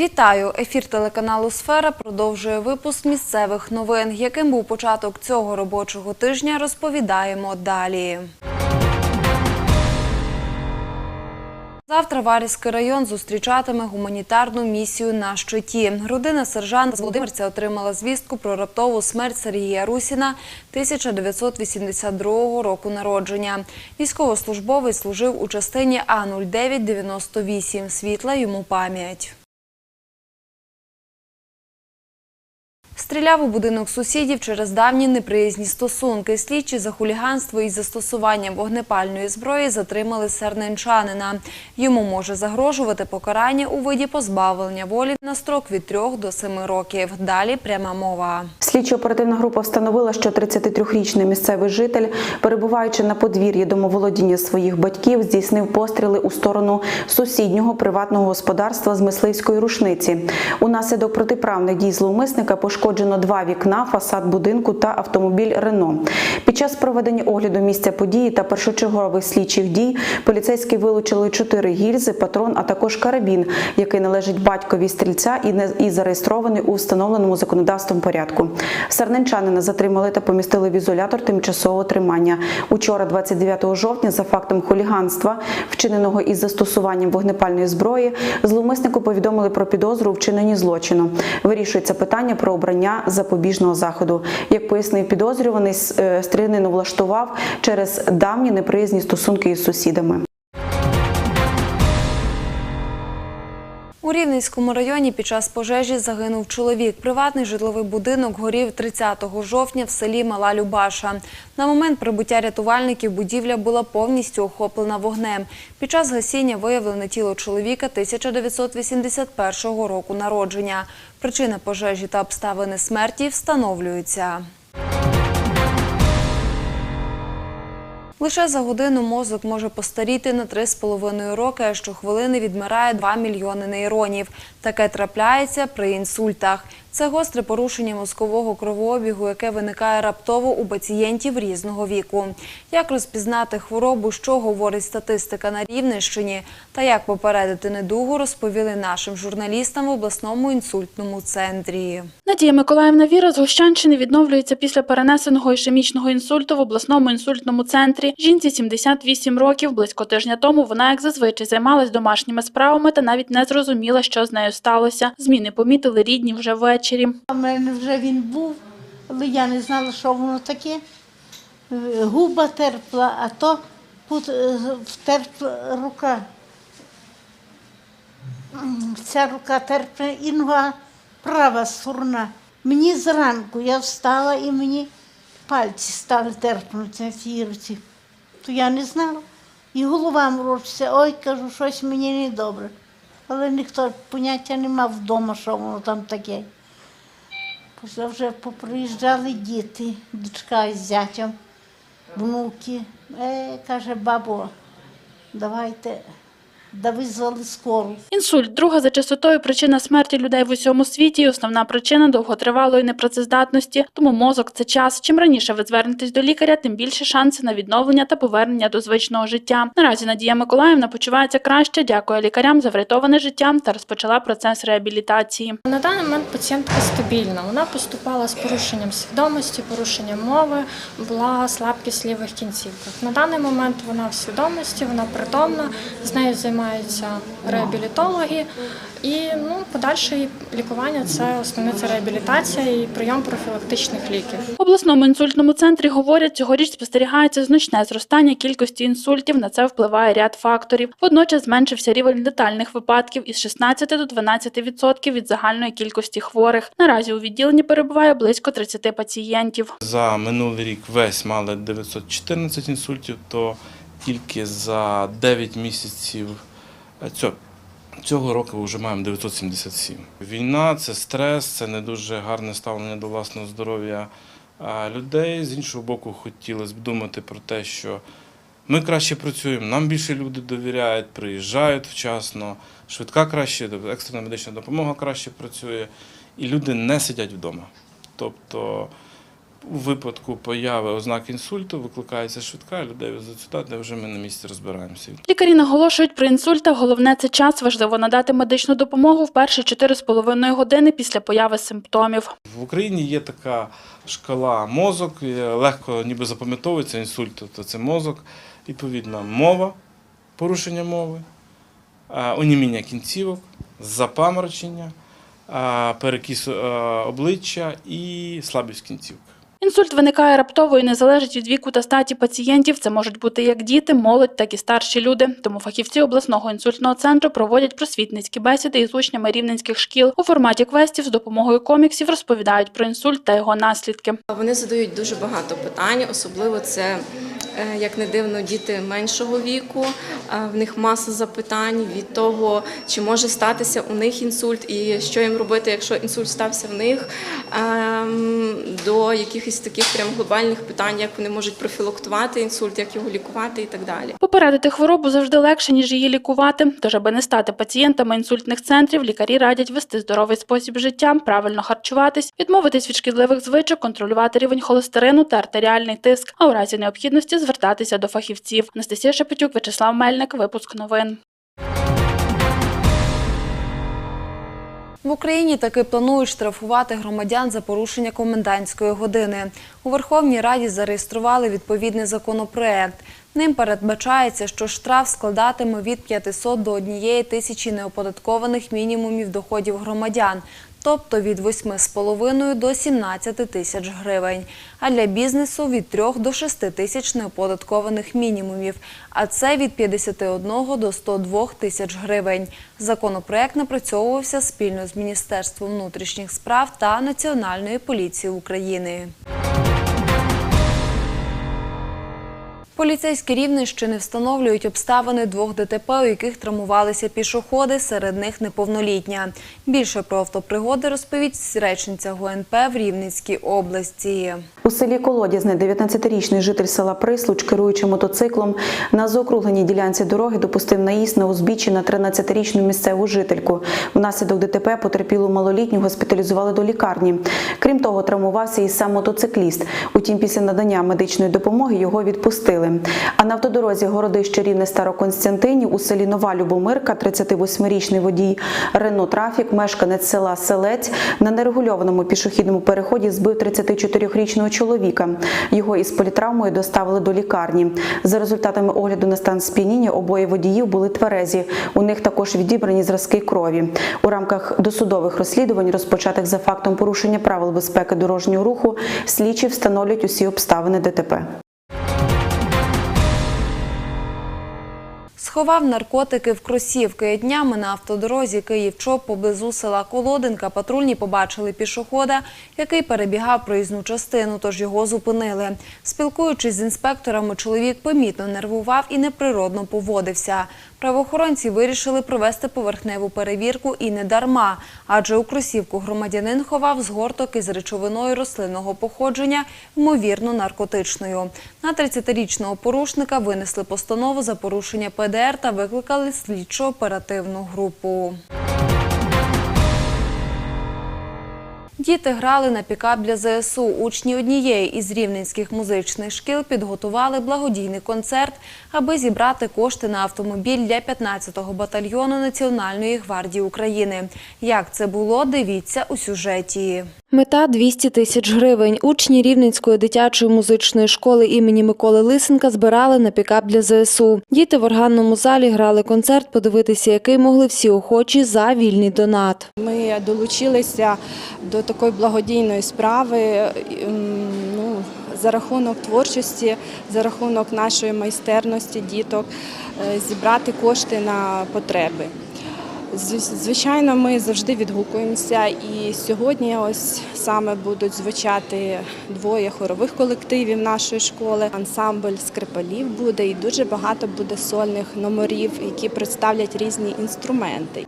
Вітаю! Ефір телеканалу Сфера продовжує випуск місцевих новин. Яким був початок цього робочого тижня, розповідаємо далі. Завтра Варізький район зустрічатиме гуманітарну місію на щиті. Родина сержанта з Володимирця отримала звістку про раптову смерть Сергія Русіна 1982 року народження. Військовослужбовець служив у частині А0998. Світла йому пам'ять. Стріляв у будинок сусідів через давні неприязні стосунки. Слідчі за хуліганство із застосуванням вогнепальної зброї затримали серненчанина. Йому може загрожувати покарання у виді позбавлення волі на строк від 3 до 7 років. Далі пряма мова. Слідчо-оперативна група встановила, що 33-річний місцевий житель, перебуваючи на подвір'ї домоволодіння своїх батьків, здійснив постріли у сторону сусіднього приватного господарства з мисливської рушниці. Унаслідок протиправних дій зловмисника пошкоджено два вікна, фасад будинку та автомобіль Рено. Під час проведення огляду місця події та першочергових слідчих дій поліцейські вилучили чотири гільзи, патрон, а також карабін, який належить батькові стрільця і не і зареєстрований у встановленому законодавством порядку. Сарненчанина затримали та помістили в ізолятор тимчасового тримання. Учора, 29 жовтня, за фактом хуліганства, вчиненого із застосуванням вогнепальної зброї, зловмиснику повідомили про підозру у вчиненні злочину. Вирішується питання про обрання запобіжного заходу. Як пояснив підозрюваний, е, стрілянину влаштував через давні неприязні стосунки із сусідами. У Рівненському районі під час пожежі загинув чоловік. Приватний житловий будинок горів 30 жовтня в селі Мала Любаша. На момент прибуття рятувальників будівля була повністю охоплена вогнем. Під час гасіння виявлено тіло чоловіка 1981 року народження. Причина пожежі та обставини смерті встановлюються. Лише за годину мозок може постаріти на 3,5 роки, а щохвилини відмирає 2 мільйони нейронів. Таке трапляється при інсультах. Це гостре порушення мозкового кровообігу, яке виникає раптово у пацієнтів різного віку. Як розпізнати хворобу, що говорить статистика на Рівненщині, та як попередити недугу, розповіли нашим журналістам в обласному інсультному центрі. Надія Миколаївна Віра з Гощанщини відновлюється після перенесеного ішемічного інсульту в обласному інсультному центрі. Жінці 78 років. Близько тижня тому вона, як зазвичай, займалась домашніми справами та навіть не зрозуміла, що з нею сталося. Зміни помітили рідні вже ввечері. У мене вже він був, але я не знала, що воно таке. Е, Губа терпла, а то е, втерпла рука. М, Ця рука терпла і нога права сторона. Мені зранку я встала і мені пальці стали терпнути на цій руці. То я не знала. І голова морочиться, ой, кажу, щось мені не добре. Але ніхто поняття не мав вдома, що воно там таке. Вже поприїжджали діти, дочка з зятям, внуки. Е, каже, бабо, давайте, да визвали скору. Інсульт друга за частотою причина смерті людей в усьому світі і основна причина довготривалої непрацездатності. Тому мозок це час. Чим раніше ви звернетесь до лікаря, тим більше шанси на відновлення та повернення до звичного життя. Наразі Надія Миколаївна почувається краще, дякує лікарям за врятоване життя та розпочала процес реабілітації. На даний момент пацієнтка стабільна. Вона поступала з порушенням свідомості, порушенням мови, була слабкість лівих кінцівках. На даний момент вона в свідомості, вона притомна, з нею займаються реабілітологи. І ну, подальше лікування це основне це реабілітація і прийом профілактичних ліків. В обласному інсультному центрі говорять, цьогоріч спостерігається значне зростання кількості інсультів. На це впливає ряд факторів. Водночас зменшився рівень летальних випадків із 16 до 12% від загальної кількості хворих. Наразі у відділенні перебуває близько 30 пацієнтів. За минулий рік весь мали 914 інсультів, то тільки за 9 місяців цього, цього року вже маємо 977. Війна це стрес, це не дуже гарне ставлення до власного здоров'я е, людей. З іншого боку, хотілося б думати про те, що ми краще працюємо, нам більше люди довіряють, приїжджають вчасно, швидка краще, тобто екстрена медична допомога краще працює, і люди не сидять вдома. Тобто У випадку появи ознак інсульту викликається швидка, людей везуть де вже ми на місці розбираємося. Лікарі наголошують при інсультах. Головне це час. Важливо надати медичну допомогу в перші 4,5 години після появи симптомів. В Україні є така шкала мозок, легко ніби запам'ятовується інсульт, тобто це мозок, відповідно, мова, порушення мови, оніміння кінцівок, запаморочення, перекіс обличчя і слабість кінцівок. Інсульт виникає раптово і не залежить від віку та статі пацієнтів. Це можуть бути як діти, молодь, так і старші люди. Тому фахівці обласного інсультного центру проводять просвітницькі бесіди із учнями рівненських шкіл у форматі квестів з допомогою коміксів розповідають про інсульт та його наслідки. Вони задають дуже багато питань, особливо це, як не дивно, діти меншого віку. Е, В них маса запитань від того, чи може статися у них інсульт, і що їм робити, якщо інсульт стався в них, ем, до якихось таких прям глобальних питань, як вони можуть профілактувати інсульт, як його лікувати і так далі. Попередити хворобу завжди легше, ніж її лікувати. Тож, аби не стати пацієнтами інсультних центрів, лікарі радять вести здоровий спосіб життя, правильно харчуватись, відмовитись від шкідливих звичок, контролювати рівень холестерину та артеріальний тиск, а у разі необхідності звертатися до фахівців. Анастасія Шепетюк, Вячеслав Мельник, випуск новин. В Україні таки планують штрафувати громадян за порушення комендантської години. У Верховній Раді зареєстрували відповідний законопроект. Ним передбачається, що штраф складатиме від 500 до 1 тисячі неоподаткованих мінімумів доходів громадян, тобто від 8,5 до 17 тисяч гривень, а для бізнесу від 3 до 6 тисяч неоподаткованих мінімумів, а це від 51 до 102 тисяч гривень. Законопроект напрацьовувався спільно з Міністерством внутрішніх справ та Національної поліції України. Поліцейські Рівненщини встановлюють обставини двох ДТП, у яких травмувалися пішоходи, серед них неповнолітня. Більше про автопригоди розповість речниця ГУНП в Рівненській області. У селі Колодязне 19-річний житель села Прислуч, керуючи мотоциклом, на заокругленій ділянці дороги допустив наїзд на узбіччі на 13-річну місцеву жительку. Внаслідок ДТП потерпілу малолітню госпіталізували до лікарні. Крім того, травмувався і сам мотоцикліст. Утім, після надання медичної допомоги його відпустили. А на автодорозі городище Рівне Староконстянтинів у селі Нова Любомирка 38-річний водій Рено Трафік, мешканець села Селець, на нерегульованому пішохідному переході збив 34-річного чоловіка. Його із політравмою доставили до лікарні. За результатами огляду на стан сп'яніння обоє водіїв були тверезі. У них також відібрані зразки крові. У рамках досудових розслідувань, розпочатих за фактом порушення правил безпеки дорожнього руху, слідчі встановлюють усі обставини ДТП. Сховав наркотики в кросівки. Днями на автодорозі Київ-Чоп поблизу села Колодинка патрульні побачили пішохода, який перебігав проїзну частину, тож його зупинили. Спілкуючись з інспекторами, чоловік помітно нервував і неприродно поводився. Правоохоронці вирішили провести поверхневу перевірку і не дарма, адже у кросівку громадянин ховав згорток із речовиною рослинного походження, ймовірно наркотичною. На 30-річного порушника винесли постанову за порушення ПДР та викликали слідчо-оперативну групу. Діти грали на пікап для ЗСУ. Учні однієї із рівненських музичних шкіл підготували благодійний концерт, аби зібрати кошти на автомобіль для 15-го батальйону Національної гвардії України. Як це було, дивіться у сюжеті. Мета 200 тисяч гривень. Учні Рівненської дитячої музичної школи імені Миколи Лисенка збирали на пікап для ЗСУ. Діти в органному залі грали концерт, подивитися який могли всі охочі за вільний донат. Ми долучилися до такої благодійної справи ем, ну, за рахунок творчості, за рахунок нашої майстерності діток, е, зібрати кошти на потреби. Звичайно, ми завжди відгукуємося, і сьогодні ось саме будуть звучати двоє хорових колективів нашої школи. Ансамбль скрипалів буде і дуже багато буде сольних номерів, які представлять різні інструменти.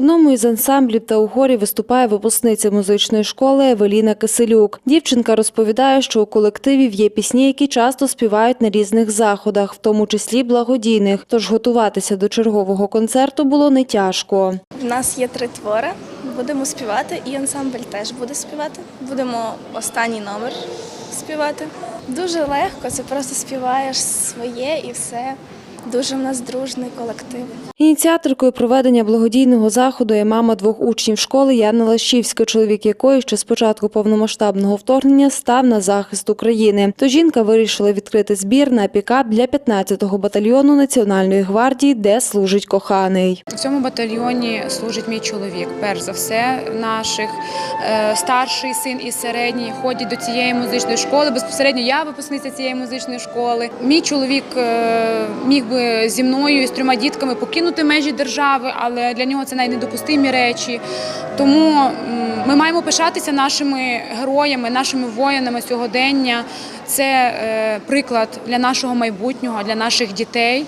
Одному із ансамблів та у хорі виступає випускниця музичної школи Евеліна Киселюк. Дівчинка розповідає, що у колективів є пісні, які часто співають на різних заходах, в тому числі благодійних. Тож готуватися до чергового концерту було не тяжко. У нас є три твори. Будемо співати, і ансамбль теж буде співати. Будемо останній номер співати. Дуже легко, це просто співаєш своє і все. Дуже в нас дружний колектив. Ініціаторкою проведення благодійного заходу є мама двох учнів школи Яна Лащівська, чоловік якої ще з початку повномасштабного вторгнення став на захист України. То жінка вирішила відкрити збір на пікап для 15-го батальйону Національної гвардії, де служить коханий. В цьому батальйоні служить мій чоловік. Перш за все, наших е, старший син і середній ходять до цієї музичної школи. Безпосередньо я випускниця цієї музичної школи. Мій чоловік е, міг зі мною і з трьома дітками покинути межі держави, але для нього це найнедопустимі речі. Тому ми маємо пишатися нашими героями, нашими воїнами сьогодення. Це е, приклад для нашого майбутнього, для наших дітей.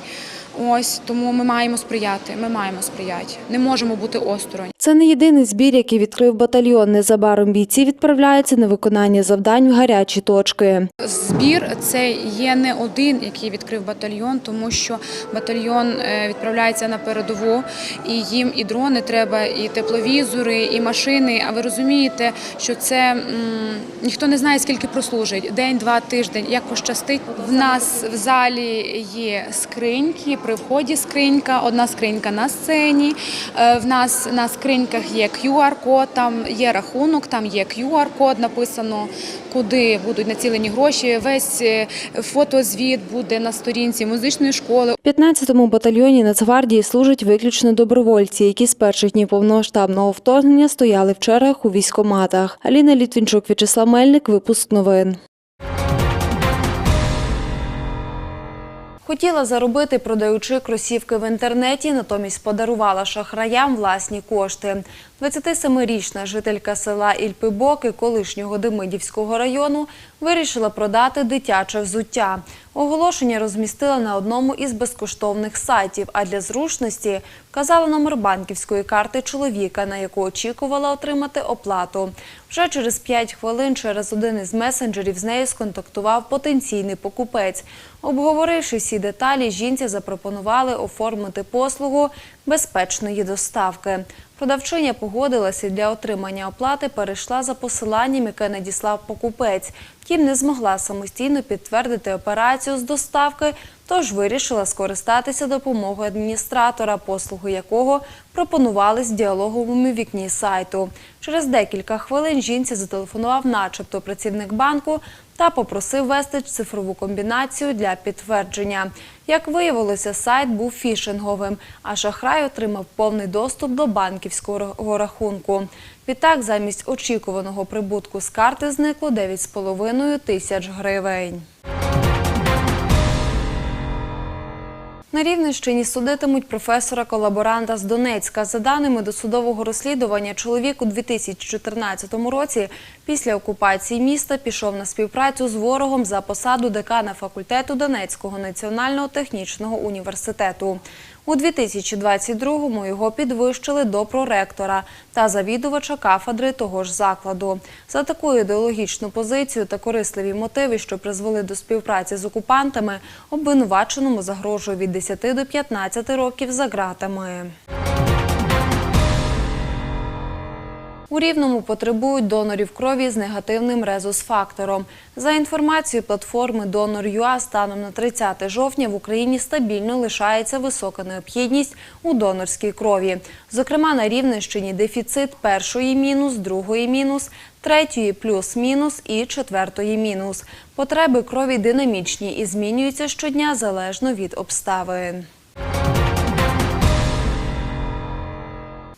Ось тому ми маємо сприяти. Ми маємо сприяти. Не можемо бути осторонь. Це не єдиний збір, який відкрив батальйон. Незабаром бійці відправляються на виконання завдань в гарячі точки. Збір це є не один, який відкрив батальйон, тому що батальйон е, відправляється на передову, і їм і дрони треба, і тепловізори, і машини. А ви розумієте, що це ніхто не знає, скільки прослужить день, два, тиждень. Як пощастить. В нас в залі є скриньки. При вході скринька, одна скринька на сцені. Е, В нас на скриньках є QR-код, там є рахунок, там є QR-код, написано, куди будуть націлені гроші. Весь е, фотозвіт буде на сторінці музичної школи. В 15-му батальйоні Нацгвардії служать виключно добровольці, які з перших днів повномасштабного вторгнення стояли в чергах у військоматах. Аліна Літвінчук, В'ячеслав Мельник, випуск новин. Хотіла заробити, продаючи кросівки в інтернеті, натомість подарувала шахраям власні кошти. 27-річна жителька села Ільпибоки колишнього Демидівського району вирішила продати дитяче взуття. Оголошення розмістила на одному із безкоштовних сайтів, а для зручності вказала номер банківської карти чоловіка, на яку очікувала отримати оплату. Вже через 5 хвилин через один із месенджерів з нею сконтактував потенційний покупець. Обговоривши всі деталі, жінці запропонували оформити послугу безпечної доставки. Продавчиня погодилася для отримання оплати перейшла за посиланням, яке надіслав покупець. Втім, не змогла самостійно підтвердити операцію з доставки, тож вирішила скористатися допомогою адміністратора, послуги якого пропонували з діалоговому вікні сайту. Через декілька хвилин жінці зателефонував начебто працівник банку та попросив вести цифрову комбінацію для підтвердження. Як виявилося, сайт був фішинговим, а шахрай отримав повний доступ до банківського рахунку. Відтак, замість очікуваного прибутку з карти зникло 9,5 тисяч гривень. На Рівненщині судитимуть професора-колаборанта з Донецька. За даними досудового розслідування, чоловік у 2014 році після окупації міста пішов на співпрацю з ворогом за посаду декана факультету Донецького національного технічного університету. У 2022-му його підвищили до проректора та завідувача кафедри того ж закладу. За таку ідеологічну позицію та корисливі мотиви, що призвели до співпраці з окупантами, обвинуваченому загрожує від 10 до 15 років за ґратами. У Рівному потребують донорів крові з негативним резус-фактором. За інформацією платформи Donor.ua, станом на 30 жовтня в Україні стабільно лишається висока необхідність у донорській крові. Зокрема, на Рівненщині дефіцит першої мінус, другої мінус, третьої плюс-мінус і четвертої мінус. Потреби крові динамічні і змінюються щодня залежно від обставин.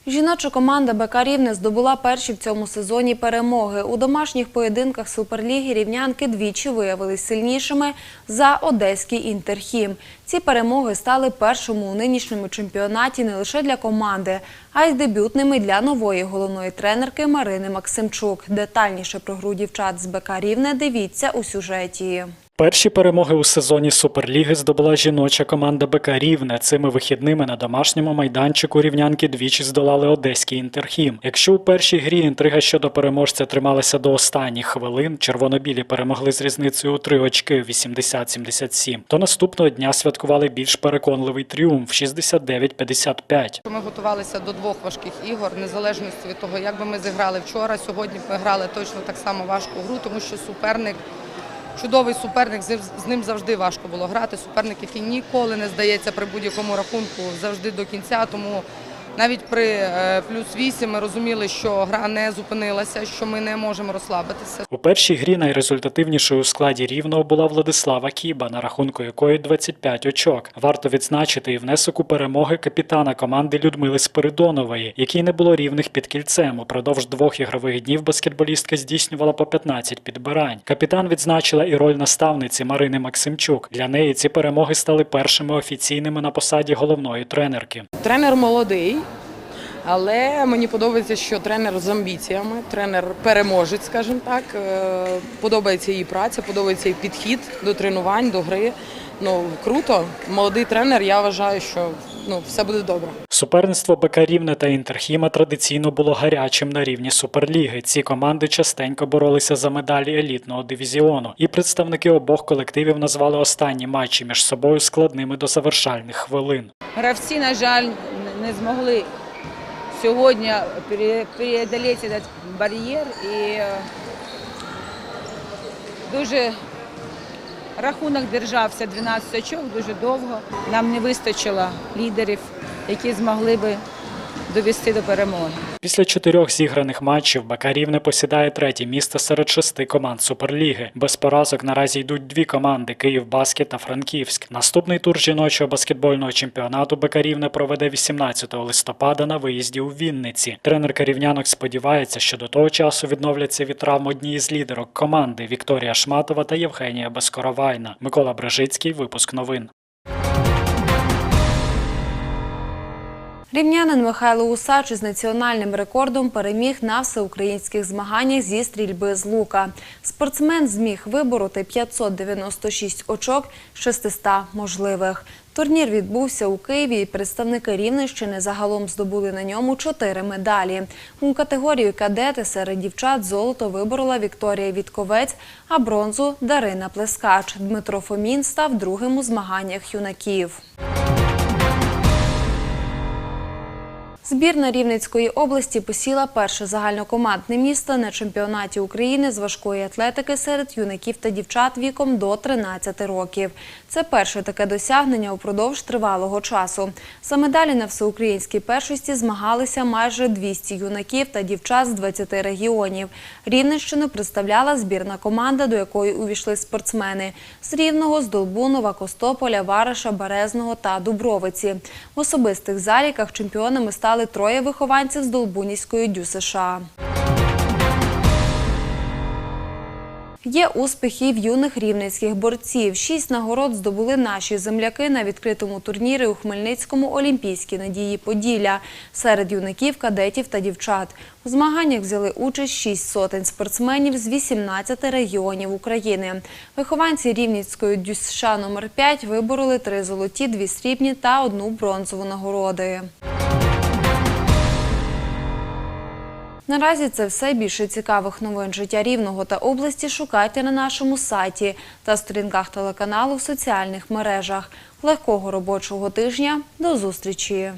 Жіноча команда БК Рівне здобула перші в цьому сезоні перемоги. У домашніх поєдинках Суперліги рівнянки двічі виявились сильнішими за одеський інтерхім. Ці перемоги стали першими у нинішньому чемпіонаті не лише для команди, а й дебютними для нової головної тренерки Марини Максимчук. Детальніше про гру дівчат з БК Рівне дивіться у сюжеті. Перші перемоги у сезоні Суперліги здобула жіноча команда БК Рівне. Цими вихідними на домашньому майданчику рівнянки двічі здолали одеський інтерхім. Якщо у першій грі інтрига щодо переможця трималася до останніх хвилин, червоно-білі перемогли з різницею у три очки 80-77, то наступного дня святкували більш переконливий тріумф 69-55. Ми готувалися до двох важких ігор, незалежності від того, як би ми зіграли вчора. Сьогодні ми грали точно так само важку гру, тому що суперник. Чудовий суперник, з ним завжди важко було грати. Суперник, який ніколи не здається при будь-якому рахунку, завжди до кінця. Тому навіть при е, плюс 8 ми розуміли, що гра не зупинилася, що ми не можемо розслабитися. У першій грі найрезультативнішою у складі рівного була Владислава Кіба, на рахунку якої 25 очок. Варто відзначити і внесок у перемоги капітана команди Людмили Спиридонової, якій не було рівних під кільцем. Упродовж двох ігрових днів баскетболістка здійснювала по 15 підбирань. Капітан відзначила і роль наставниці Марини Максимчук. Для неї ці перемоги стали першими офіційними на посаді головної тренерки. Тренер молодий, але мені подобається, що тренер з амбіціями, тренер переможець, скажімо так. Е, Подобається її праця, подобається її підхід до тренувань, до гри. Ну круто. Молодий тренер. Я вважаю, що ну все буде добре. Суперництво БК Рівне та Інтерхіма традиційно було гарячим на рівні Суперліги. Ці команди частенько боролися за медалі елітного дивізіону, і представники обох колективів назвали останні матчі між собою складними до завершальних хвилин. Гравці, на жаль, не змогли сьогодні преодоліти цей бар'єр і е, дуже рахунок держався 12 очок дуже довго. Нам не вистачило лідерів, які змогли би довести до перемоги. Після чотирьох зіграних матчів БК Рівне посідає третє місце серед шести команд Суперліги. Без поразок наразі йдуть дві команди Київ Баскет та Франківськ. Наступний тур жіночого баскетбольного чемпіонату БК Рівне проведе 18 листопада на виїзді у Вінниці. Тренерка рівнянок сподівається, що до того часу відновляться від травм одні із лідерок команди Вікторія Шматова та Євгенія Безкоровайна. Микола Брежицький, випуск новин. Рівнянин Михайло Усач із національним рекордом переміг на всеукраїнських змаганнях зі стрільби з лука. Спортсмен зміг вибороти 596 очок з 600 можливих. Турнір відбувся у Києві, і представники Рівненщини загалом здобули на ньому чотири медалі. У категорії кадети серед дівчат золото виборола Вікторія Вітковець, а бронзу Дарина Плескач. Дмитро Фомін став другим у змаганнях юнаків. Збірна Рівненської області посіла перше загальнокомандне місто на чемпіонаті України з важкої атлетики серед юнаків та дівчат віком до 13 років. Це перше таке досягнення упродовж тривалого часу. За медалі на всеукраїнській першості змагалися майже 200 юнаків та дівчат з 20 регіонів. Рівненщину представляла збірна команда, до якої увійшли спортсмени з Рівного, з Долбунова, Костополя, Вараша, Березного та Дубровиці. В особистих заліках чемпіонами стали троє вихованців з Долбунівської дю США. Є успіхи в юних рівненських борців. Шість нагород здобули наші земляки на відкритому турнірі у Хмельницькому Олімпійські надії Поділля серед юнаків, кадетів та дівчат. У змаганнях взяли участь шість сотень спортсменів з 18 регіонів України. Вихованці Рівненської дю США номер 5 вибороли три золоті, дві срібні та одну бронзову нагороди. Наразі це все більше цікавих новин життя Рівного та області шукайте на нашому сайті та сторінках телеканалу в соціальних мережах. Легкого робочого тижня. До зустрічі!